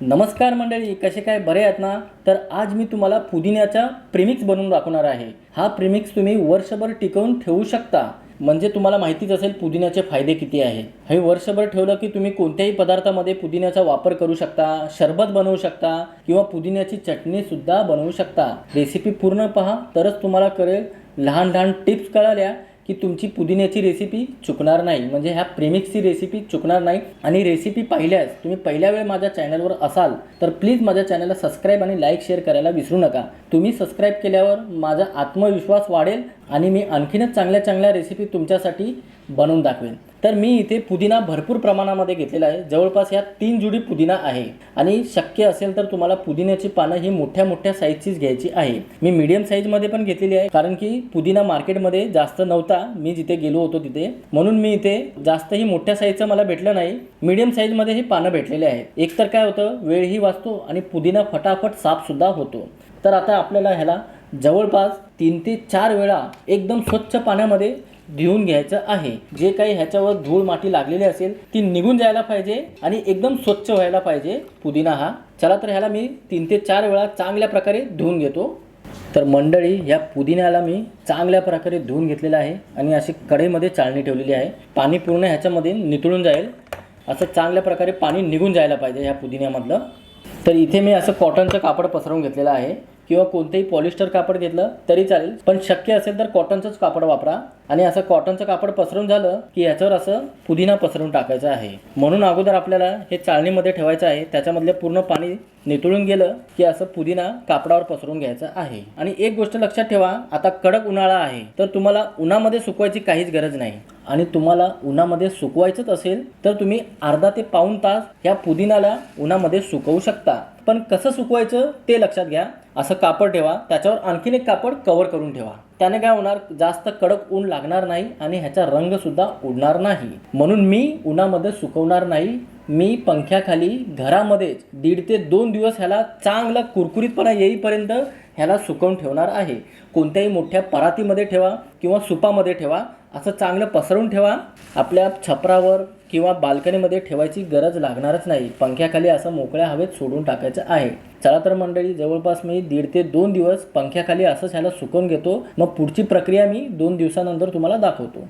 नमस्कार मंडळी कसे काय? बरे आहेत ना? तर आज मी तुम्हाला पुदिन्याचा प्रिमिक्स बनवून दाखवणार आहे. हा प्रिमिक्स तुम्ही वर्षभर टिकवून ठेवू शकता. म्हणजे तुम्हाला माहितीच असेल पुदिन्याचे फायदे किती आहे. हे वर्षभर ठेवलं की तुम्ही कोणत्याही पदार्थामध्ये पुदिन्याचा वापर करू शकता शरबत बनवू शकता किंवा पुदिन्याची चटणी सुद्धा बनवू शकता. रेसिपी पूर्ण पहा तरच तुम्हाला कळेल. लहान लहान टिप्स कळाल्या की तुमची पुदिन्याची रेसिपी चुकणार नाही. म्हणजे ह्या प्रेमिक्सची रेसिपी चुकणार नाही. आणि रेसिपी पाहिल्यास तुम्ही पहिल्या वेळ माझ्या चॅनलवर असाल तर प्लीज माझ्या चॅनलला सबस्क्राईब आणि लाईक शेअर करायला विसरू नका. तुम्ही सबस्क्राईब केल्यावर माझा आत्मविश्वास वाढेल आणि मी आणखीनच चांगल्या चांगल्या रेसिपी तुमच्यासाठी बनवून दाखवेन. तर मी इथे पुदिना भरपूर प्रमाणामध्ये घेतलेला आहे. जवळपास ह्या तीन जुडी पुदिना आहे. आणि शक्य असेल तर तुम्हाला पुदिन्याची पानं ही मोठ्या मोठ्या साईजचीच घ्यायची आहे. मी मीडियम साईजमध्ये पण घेतलेली आहे. कारण की पुदिना मार्केटमध्ये जास्त नव्हता. मी जिथे गेलो होतो तिथे. म्हणून मी इथे जास्तही मोठ्या साईजचं मला भेटलं नाही. मीडियम साईजमध्ये ही पानं भेटलेले आहेत. एकतर काय होतं वेळही वाचतो आणि पुदिना फटाफट साफसुद्धा होतो. तर आता आपल्याला ह्याला जवळपास तीन ते चार वेळा एकदम स्वच्छ पाण्यामध्ये धुवून घ्यायचं आहे. जे काही ह्याच्यावर धूळ माती लागलेली असेल ती निघून जायला पाहिजे आणि एकदम स्वच्छ व्हायला पाहिजे पुदिना हा. चला तर ह्याला मी तीन ते चार वेळा चांगल्या प्रकारे धुवून घेतो. तर मंडळी ह्या पुदिन्याला मी चांगल्या प्रकारे धुवून घेतलेलं आहे आणि अशी कढईमध्ये चाळणी ठेवलेली आहे. पाणी पूर्ण ह्याच्यामध्ये नितळून जाईल. असं चांगल्या प्रकारे पाणी निघून जायला पाहिजे ह्या पुदिन्यामधलं. तर इथे मी असं कॉटनचं कापड पसरवून घेतलेलं आहे. किंवा कोणतेही पॉलिस्टर कापड घेतलं तरी चालेल. पण शक्य असेल तर कॉटनचंच कापड वापरा. आणि असं कॉटनचं कापड पसरून झालं की याच्यावर असं पुदिना पसरून टाकायचं आहे. म्हणून अगोदर आपल्याला हे चाळणीमध्ये ठेवायचं आहे. त्याच्यामधले पूर्ण पाणी नितळून गेलं की असं पुदिना कापडावर पसरून घ्यायचं आहे. आणि एक गोष्ट लक्षात ठेवा आता कडक उन्हाळा आहे. तर तुम्हाला उन्हामध्ये सुकवायची काहीच गरज नाही. आणि तुम्हाला उन्हामध्ये सुकवायचंच असेल तर तुम्ही अर्धा ते पाऊण तास या पुदिनाला उन्हामध्ये सुकवू शकता. पण कसं सुकवायचं ते लक्षात घ्या. असं कापड ठेवा. त्याच्यावर आणखीन एक कापड कव्हर करून ठेवा. त्याने काय होणार? जास्त कडक ऊन लागणार नाही आणि ह्याचा रंगसुद्धा उडणार नाही. म्हणून मी उन्हामध्ये सुकवणार नाही. मी पंख्याखाली घरामध्येच दीड ते दोन दिवस ह्याला चांगला कुरकुरीतपणा येईपर्यंत ह्याला सुकवून ठेवणार आहे. कोणत्याही मोठ्या परातीमध्ये ठेवा किंवा सुपामध्ये ठेवा. असं चांगलं पसरून ठेवा. आपल्या छपरावर किंवा बाल्कनीमध्ये ठेवायची गरज लागणारच नाही. पंख्याखाली असं मोकळ्या हवेत सोडून टाकायचं आहे. चला तर मंडळी जवळपास मी दीड ते दोन दिवस पंख्याखाली असंच ह्याला सुकवून घेतो. मग पुढची प्रक्रिया मी दोन दिवसानंतर तुम्हाला दाखवतो.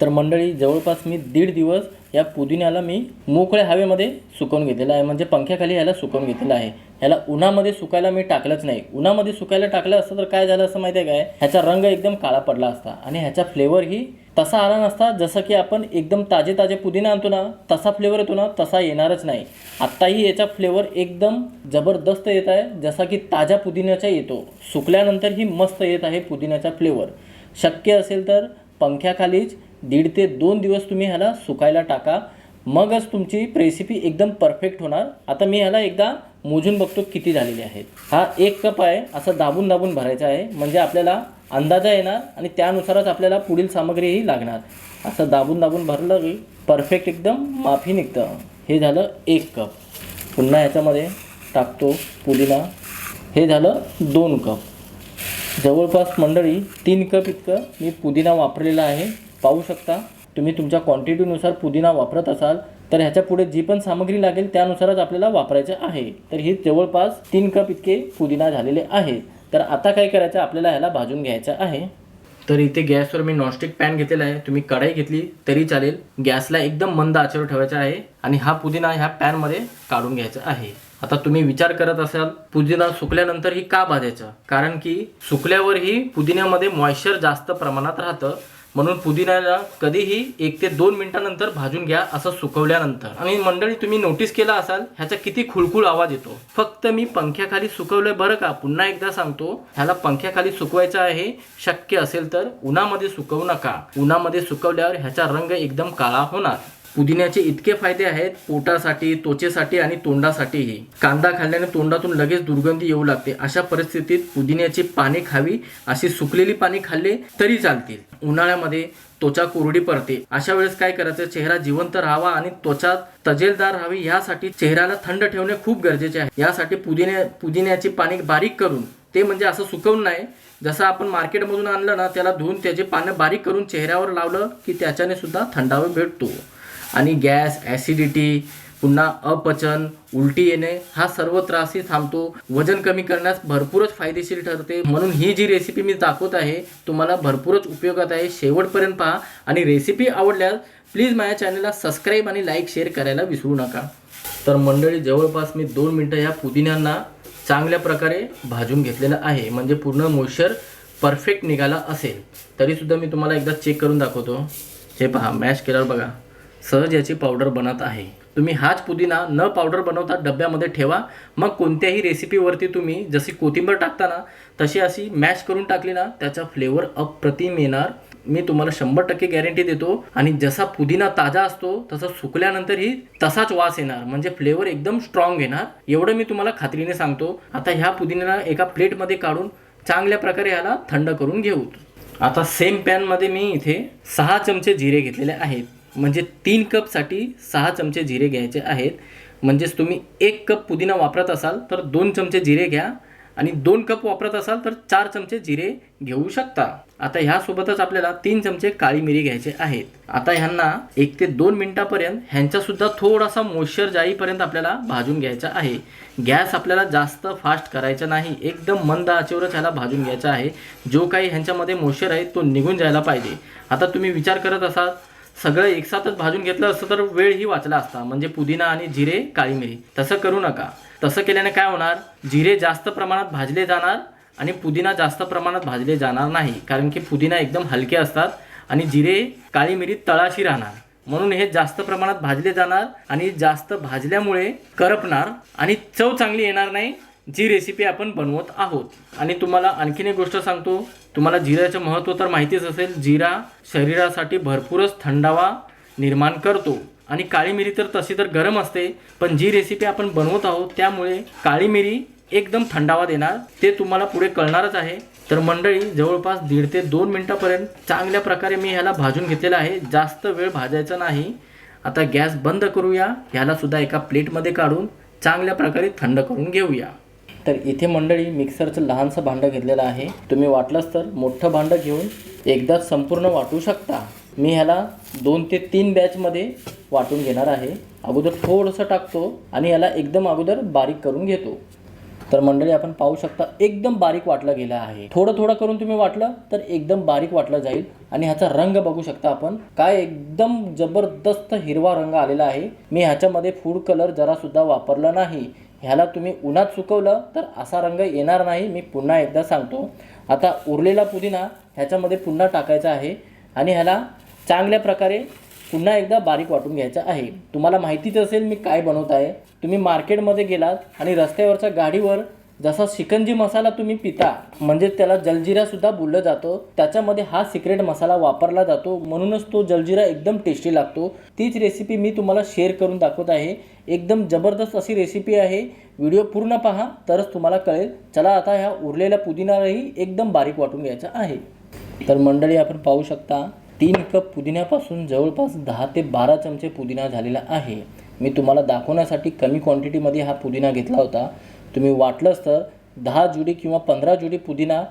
तर मंडळी जवळपास मी दीड दिवस या पुदिन्याला मी मोकळ्या हवेमध्ये सुकवून घेतलेलं आहे. म्हणजे पंख्याखाली ह्याला सुकवून घेतलेलं आहे. ह्याला उन्हामध्ये सुकायला मी टाकलंच नाही. उन्हामध्ये सुकायला टाकलं असतं तर काय झालं असं माहिती आहे काय? ह्याचा रंग एकदम काळा पडला असता आणि ह्याचा फ्लेवरही तसा आला नसता जसं की आपण एकदम ताजे ताजे पुदिना आणतो ना तसा फ्लेवर येतो ना तसा येणारच नाही. आत्ताही याचा फ्लेवर एकदम जबरदस्त येत आहे जसा की ताज्या पुदिन्याचा येतो. सुकल्यानंतरही मस्त येत आहे पुदिन्याचा फ्लेवर शक्य असेल तर पंख्याखालीच दीड ते दोन दिवस तुम्ही ह्याला सुकायला टाका. मगच तुमची रेसिपी एकदम परफेक्ट होणार. आता मी ह्याला एकदा मोजून बघतो किती झालेली आहेत. हा एक कप आहे असं दाबून दाबून भरायचा आहे. म्हणजे आपल्याला अंदाजा येणार आणि त्यानुसारच आपल्याला पुढील सामग्रीही लागणार. असं दाबून दाबून भरलं की परफेक्ट एकदम माफी निघतं. हे झालं एक कप. पुन्हा ह्याच्यामध्ये टाकतो पुदिना. हे झालं दोन कप. जवळपास मंडळी तीन कप इतकं मी पुदिना वापरलेला आहे. पाहू शकता. तुम्ही तुमच्या क्वांटिटीनुसार पुदिना वापरत असाल तर ह्याच्या पुढे जी पण सामग्री लागेल त्यानुसारच आपल्याला वापरायचं आहे. तर हे जवळपास तीन कप इतके पुदिना झालेले आहे तर आता काय करायचं? आपल्याला ह्याला भाजून घ्यायचं आहे. तर इथे गॅसवर मी नॉनस्टिक पॅन घेतलेला आहे. तुम्ही कढाई घेतली तरी चालेल. गॅसला एकदम मंद आचेवर ठेवायचा आहे आणि हा पुदिना ह्या पॅनमध्ये काढून घ्यायचा आहे. आता तुम्ही विचार करत असाल पुदिना सुकल्यानंतर ही का भाजायचं? कारण की सुकल्यावरही पुदिन्यामध्ये मॉइश्चर जास्त प्रमाणात राहतं. म्हणून पुदिन्याला कधीही एक ते दोन मिनिटानंतर भाजून घ्या असं सुकवल्यानंतर. आणि मंडळी तुम्ही नोटीस केला असाल ह्याचा किती खुळखुळ आवाज येतो. फक्त मी पंख्याखाली सुकवलंय बरं का? पुन्हा एकदा सांगतो ह्याला पंख्याखाली सुकवायचं आहे. शक्य असेल तर उन्हामध्ये सुकवू नका. उन्हामध्ये सुकवल्यावर ह्याचा रंग एकदम काळा होणार. पुदिन्याचे इतके फायदे आहेत पोटासाठी त्वचेसाठी आणि तोंडासाठीही. कांदा खाल्ल्याने तोंडातून लगेच दुर्गंधी येऊ लागते. अशा परिस्थितीत पुदिन्याची पाने खावी अशी सुकलेली पाने खाल्ले तरी चालतील. उन्हाळ्यामध्ये त्वचा कोरडी पडते. अशा वेळेस काय करायचं? चेहरा जिवंत राहावा आणि त्वचा तजेलदार राहावी यासाठी चेहऱ्याला थंड ठेवणे खूप गरजेचे आहे. यासाठी पुदिन्या पुदिन्याची पाने बारीक करून ते म्हणजे असं सुकवून नाही. जसं आपण मार्केटमधून आणलं ना त्याला धुवून त्याचे पानं बारीक करून चेहऱ्यावर लावलं की त्याच्याने सुद्धा थंडावा भेटतो. आणि गॅस ॲसिडिटी पुन्हा अपचन उलटी येणे हा सर्व त्रासही थांबतो. वजन कमी करण्यास भरपूरच फायदेशीर ठरते. म्हणून ही जी रेसिपी मी दाखवत आहे तुम्हाला भरपूरच उपयोगात आहे. शेवटपर्यंत पहा. आणि रेसिपी आवडल्यास प्लीज माझ्या चॅनलला सबस्क्राईब आणि लाईक शेअर करायला विसरू नका. तर मंडळी जवळपास मी दोन मिनटं ह्या पुदिन्यांना चांगल्या प्रकारे भाजून घेतलेलं आहे. म्हणजे पूर्ण मोईश्चर परफेक्ट निघाला असेल. तरीसुद्धा मी तुम्हाला एकदा चेक करून दाखवतो. हे पहा मॅश केल्यावर बघा. सहज याची पावडर बनत आहे. तुम्ही हाच पुदिना न पावडर बनवता डब्यामध्ये ठेवा. मग कोणत्याही रेसिपीवरती तुम्ही जशी कोथिंबीर टाकता ना तशी अशी मॅश करून टाकली ना त्याचा फ्लेवर अप्रतिम येणार. मी तुम्हाला शंभर टक्के गॅरंटी देतो. आणि जसा पुदिना ताजा असतो तसा सुकल्यानंतरही तसाच वास येणार. म्हणजे फ्लेवर एकदम स्ट्रॉंग येणार. एवढं मी तुम्हाला खात्रीने सांगतो. आता ह्या पुदिन्याला एका प्लेटमध्ये काढून चांगल्या प्रकारे ह्याला थंड करून घेऊ. आता सेम पॅनमध्ये मी इथे सहा चमचे जिरे घेतलेले आहेत. म्हणजे तीन कपसाठी सहा चमचे जिरे घ्यायचे आहेत. म्हणजेच तुम्ही एक कप पुदिना वापरत असाल तर दोन चमचे जिरे घ्या आणि दोन कप वापरत असाल तर चार चमचे जिरे घेऊ शकता. आता ह्यासोबतच आपल्याला तीन चमचे काळी मिरी घ्यायचे आहेत. आता ह्यांना एक ते दोन मिनिटापर्यंत ह्यांचासुद्धा थोडासा मोश्चर जाईपर्यंत आपल्याला भाजून घ्यायचा आहे. गॅस आपल्याला जास्त फास्ट करायचा नाही. एकदम मंद आचेवरच ह्याला भाजून घ्यायचा आहे. जो काही ह्यांच्यामध्ये मोश्चर आहे तो निघून जायला पाहिजे. आता तुम्ही विचार करत असाल सगळं एकसाथच भाजून घेतलं असतं तर वेळही वाचला असता. म्हणजे पुदिना आणि जिरे काळी मिरी. तसं करू नका. तसं केल्याने काय होणार? जिरे जास्त प्रमाणात भाजले जाणार आणि पुदिना जास्त प्रमाणात भाजले जाणार नाही. कारण की पुदिना एकदम हलके असतात आणि जिरे काळी मिरी तळाशी राहणार. म्हणून हे जास्त प्रमाणात भाजले जाणार आणि जास्त भाजल्यामुळे करपणार आणि चव चांगली येणार नाही. जी रेसिपी आपण बनवत आहोत. आणि तुम्हाला आणखीन एक गोष्ट सांगतो. तुम्हाला जिऱ्याचं महत्त्व तर माहितीच असेल. जिरा शरीरासाठी भरपूरच थंडावा निर्माण करतो. आणि काळी मिरी तर तशी तर गरम असते पण जी रेसिपी आपण बनवत आहोत त्यामुळे काळी मिरी एकदम थंडावा देणार. ते तुम्हाला पुढे कळणारच आहे. तर मंडळी जवळपास दीड ते दोन मिनटापर्यंत चांगल्या प्रकारे मी ह्याला भाजून घेतलेला आहे. जास्त वेळ भाजायचा नाही. आता गॅस बंद करूया. ह्यालासुद्धा एका प्लेटमध्ये काढून चांगल्या प्रकारे थंड करून घेऊया. तर इथे मंडळी मिक्सरचं लहानसं भांडं घेतलेलं आहे. तुम्ही वाटलंच तर मोठं भांडं घेऊन एकदा संपूर्ण वाटू शकता. मी ह्याला दोन ते तीन बॅचमध्ये वाटून घेणार आहे. अगोदर थोडंसं टाकतो आणि ह्याला एकदम अगोदर बारीक करून घेतो. तर मंडळी आपण पाहू शकता एकदम बारीक वाटलं गेलं आहे. थोडं थोडं करून तुम्ही वाटलं तर एकदम बारीक वाटलं जाईल आणि ह्याचा रंग बघू शकता आपण. काय एकदम जबरदस्त हिरवा रंग आलेला आहे. मी ह्याच्यामध्ये फूड कलर जरासुद्धा वापरला नाही. ह्याला तुम्ही उन्हात सुकवलं तर असा रंग येणार नाही. मी पुन्हा एकदा सांगतो. आता उरलेला पुदिना ह्याच्यामध्ये पुन्हा टाकायचा आहे आणि ह्याला चांगल्या प्रकारे पुन्हा एकदा बारीक वाटून घ्यायचा आहे. तुम्हाला माहितीच असेल मी काय बनवत आहे. तुम्ही मार्केटमध्ये गेलात आणि रस्त्यावरच्या गाडीवर जसा शिकंजी मसाला तुम्ही पिता म्हणजे त्याला जलजिरासुद्धा बोललं जातं. त्याच्यामध्ये हा सिक्रेट मसाला वापरला जातो. म्हणूनच तो जलजिरा एकदम टेस्टी लागतो. तीच रेसिपी मी तुम्हाला शेअर करून दाखवत आहे. एकदम जबरदस्त अशी रेसिपी आहे. व्हिडिओ पूर्ण पहा तरच तुम्हाला कळेल. चला आता ह्या उरलेल्या पुदिनालाही एकदम बारीक वाटून घ्यायचा आहे. तर मंडळी आपण पाहू शकता तीन कप पुदिन्यापासून जवळपास दहा ते बारा चमचे पुदिना झालेला आहे. मी तुम्हाला दाखवण्यासाठी कमी क्वांटिटीमध्ये हा पुदिना घेतला होता. तुम्ही वाटलंच तर दहा जुडी किंवा पंधरा जुडी पुदिना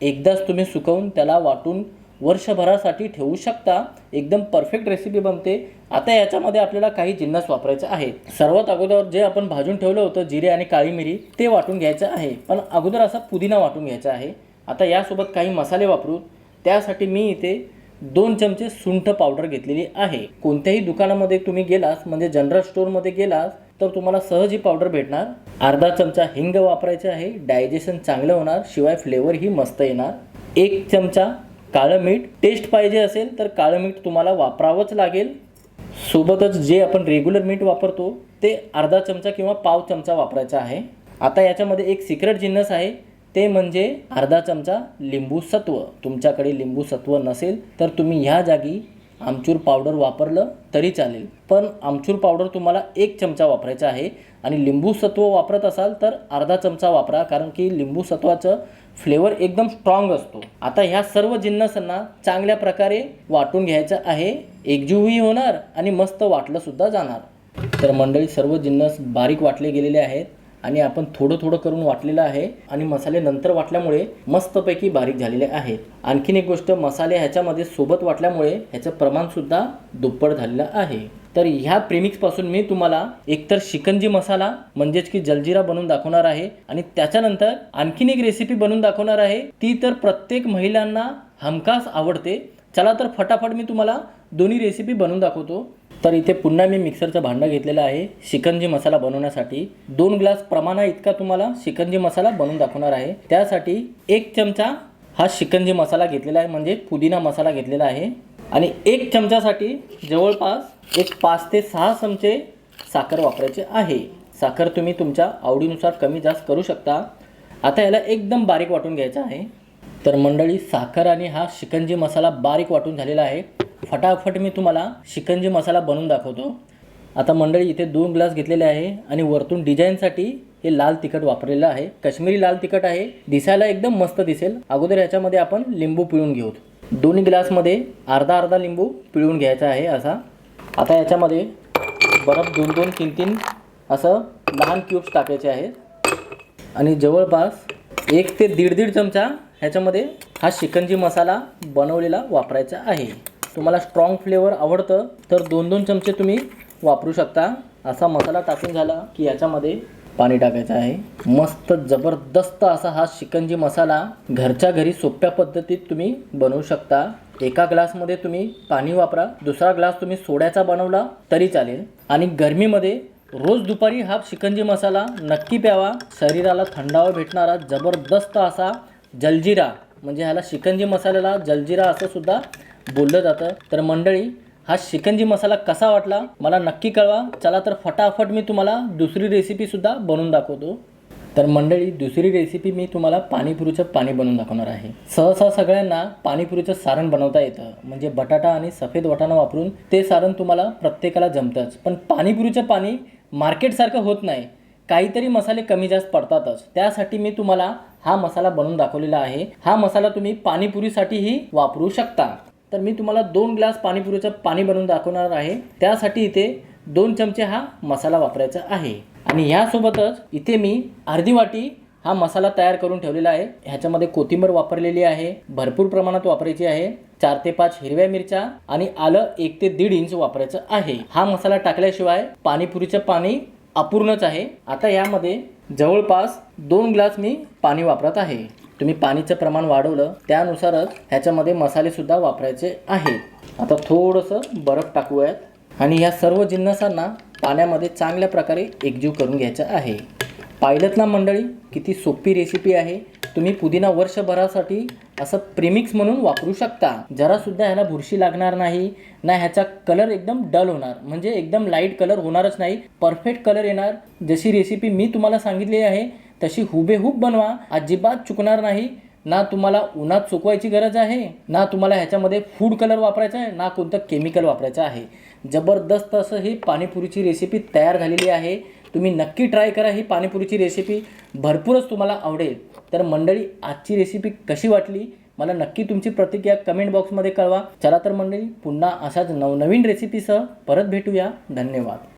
एकदाच तुम्ही सुकवून त्याला वाटून वर्षभरासाठी ठेवू शकता. एकदम परफेक्ट रेसिपी बनते. आता याच्यामध्ये आपल्याला काही जिन्नस वापरायचं आहे सर्वात अगोदर जे आपण भाजून ठेवलं होतं जिरे आणि काळी मिरी ते वाटून घ्यायचं आहे. पण अगोदर असा पुदिना वाटून घ्यायचा आहे. आता यासोबत काही मसाले वापरू. त्यासाठी मी इथे दोन चमचे सुंठ पावडर घेतलेली आहे. कोणत्याही दुकानामध्ये तुम्ही गेलास म्हणजे जनरल स्टोअरमध्ये गेलास तर तुम्हाला सहज ही पावडर भेटणार. अर्धा चमचा हिंग वापरायचे आहे. डायजेशन चांगलं होणार. शिवाय फ्लेवरही मस्त येणार. एक चमचा काळं मीठ. टेस्ट पाहिजे असेल तर काळं मीठ तुम्हाला वापरावंच लागेल. सोबतच जे आपण रेग्युलर मीठ वापरतो ते अर्धा चमचा किंवा पाव चमचा वापरायचा आहे. आता याच्यामध्ये एक सिक्रेट जिन्नस आहे. ते म्हणजे अर्धा चमचा लिंबू सत्व. तुमच्याकडे लिंबू सत्व नसेल तर तुम्ही ह्या जागी आमचूर पावडर वापरलं तरी चालेल. पण आमचूर पावडर तुम्हाला एक चमचा वापरायचा आहे आणि लिंबू सत्व वापरत असाल तर अर्धा चमचा वापरा कारण की लिंबू सत्वाचं फ्लेवर एकदम स्ट्रॉंग असतो. आता ह्या सर्व जिन्नसांना चांगल्या प्रकारे वाटून घ्यायचं आहे. एकजीवही होणार आणि मस्त वाटलं सुद्धा जाणार. तर मंडळी सर्व जिन्नस बारीक वाटले गेलेले आहेत. आणि आपण थोडं थोडं करून वाटलेलं आहे आणि मसाले नंतर वाटल्यामुळे मस्तपैकी बारीक झालेले आहेत. आणखीन एक गोष्ट मसाले ह्याच्यामध्ये सोबत वाटल्यामुळे ह्याचं प्रमाणसुद्धा दुप्पट झालेलं आहे. तर ह्या प्रेमिक्सपासून मी तुम्हाला एकतर शिकंजी मसाला म्हणजेच की जलजिरा बनवून दाखवणार आहे आणि त्याच्यानंतर आणखीन एक रेसिपी बनवून दाखवणार आहे. ती तर प्रत्येक महिलांना हमखास आवडते. चला तर फटाफट मी तुम्हाला दोन्ही रेसिपी बनवून दाखवतो. तर इथे पुन्हा मी मिक्सरचं भांडं घेतलेलं आहे शिकंजी मसाला बनवण्यासाठी. दोन ग्लास प्रमाणा इतका तुम्हाला शिकंजी मसाला बनवून दाखवणार आहे. त्यासाठी एक चमचा हा शिकंजी मसाला घेतलेला आहे म्हणजे पुदिना मसाला घेतलेला आहे. आणि एक चमच्यासाठी जवळपास एक पाच ते सहा चमचे साखर वापरायचे आहे. साखर तुम्ही तुमच्या आवडीनुसार कमी जास्त करू शकता. आता याला एकदम बारीक वाटून घ्यायचं आहे. तर मंडळी साखर आणि हा शिकंजी मसाला बारीक वाटून झालेला आहे. फटाफट मी तुम्हाला शिकंजी मसाला बनवून दाखवतो. आता मंडळी इथे दोन ग्लास घेतलेले आहे आणि वरतून डिझाईनसाठी हे लाल तिखट वापरलेलं आहे. काश्मीरी लाल तिखट आहे. दिसायला एकदम मस्त दिसेल. अगोदर याच्यामध्ये आपण लिंबू पिळून घेऊ. दोन्ही ग्लासमध्ये अर्धा अर्धा लिंबू पिळून घ्यायचा आहे असा. आता याच्यामध्ये बरफ दोन दोन तीन तीन असं लहान क्यूब्स टाकायचे आहेत. आणि जवळपास एक ते दीड दीड चमचा ह्याच्यामध्ये हा शिकंजी मसाला बनवलेला वापरायचा आहे. तुम्हाला स्ट्रॉंग फ्लेवर आवडतं तर दोन दोन चमचे तुम्ही वापरू शकता. असा मसाला टाकून झाला की याच्यामध्ये पाणी टाकायचं आहे. मस्त जबरदस्त असा हा शिकंजी मसाला घरच्या घरी सोप्या पद्धतीत तुम्ही बनवू शकता. एका ग्लासमध्ये तुम्ही पाणी वापरा दुसरा ग्लास तुम्ही सोड्याचा बनवला तरी चालेल. आणि गरमीमध्ये रोज दुपारी हा शिकंजी मसाला नक्की प्यावा. शरीराला थंडावा भेटणारा जबरदस्त असा जलजिरा म्हणजे ह्याला शिकंजी मसाल्याला जलजिरा असं सुद्धा बोललं जातं. तर मंडळी हा शिकंजी मसाला कसा वाटला? मला नक्की कळवा. चला तर फटाफट मी तुम्हाला दुसरी रेसिपीसुद्धा बनवून दाखवतो. तर मंडळी दुसरी रेसिपी मी तुम्हाला पाणीपुरीचं पाणी बनवून दाखवणार आहे. सहसा सगळ्यांना पाणीपुरीचं सारण बनवता येतं. म्हणजे बटाटा आणि सफेद वाटाणा वापरून ते सारण तुम्हाला प्रत्येकाला जमतंच. पण पाणीपुरीचं पाणी मार्केटसारखं होत नाही. काहीतरी मसाले कमी जास्त पडतातच. त्यासाठी मी तुम्हाला हा मसाला बनवून दाखवलेला आहे. हा मसाला तुम्ही पाणीपुरीसाठीही वापरू शकता. तर मी तुम्हाला दोन ग्लास पाणीपुरीचं पाणी बनवून दाखवणार आहे. त्यासाठी इथे दोन चमचे हा मसाला वापरायचा आहे. आणि ह्यासोबतच इथे मी अर्धी वाटी हा मसाला तयार करून ठेवलेला आहे. ह्याच्यामध्ये कोथिंबीर वापरलेली आहे. भरपूर प्रमाणात वापरायची आहे. चार ते पाच हिरव्या मिरच्या आणि आलं एक ते दीड इंच वापरायचं आहे. हा मसाला टाकल्याशिवाय पाणीपुरीचं पाणी अपूर्णच आहे. आता यामध्ये जवळपास दोन ग्लास मी पाणी वापरत आहे. तुम्ही पाणीचं प्रमाण वाढवलं त्यानुसारच ह्याच्यामध्ये मसालेसुद्धा वापरायचे आहेत आता थोडंसं बर्फ टाकूयात. आणि ह्या सर्व जिन्नसांना पाण्यामध्ये चांगल्या प्रकारे एकजीव करून घ्यायचं आहे. पाहिलंत ना मंडळी किती सोपी रेसिपी आहे. तुम्ही पुदिना वर्षभरासाठी असं प्रेमिक्स म्हणून वापरू शकता. जरासुद्धा ह्याला बुरशी लागणार नाही ना ह्याचा कलर एकदम डल होणार. म्हणजे एकदम लाइट कलर होणारच नाही. परफेक्ट कलर येणार. जशी रेसिपी मी तुम्हाला सांगितली आहे तशी हुबेहूब बनवा. अजिबात चुकणार नाही. ना तुम्हाला उन्हात सुकवायची गरज आहे ना तुम्हाला ह्याच्यामध्ये फूड कलर वापरायचा आहे ना कोणतं केमिकल वापरायचं आहे. जबरदस्त असं ही पाणीपुरीची रेसिपी तयार झालेली आहे. तुम्ही नक्की ट्राय करा ही पाणीपुरीची रेसिपी भरपूरच तुम्हाला आवडेल. तर मंडळी आजची रेसिपी कशी वाटली? मला नक्की तुमची प्रतिक्रिया कमेंट बॉक्समध्ये कळवा. चला तर मंडळी पुन्हा अशाच नवनवीन रेसिपीसह परत भेटूया. धन्यवाद.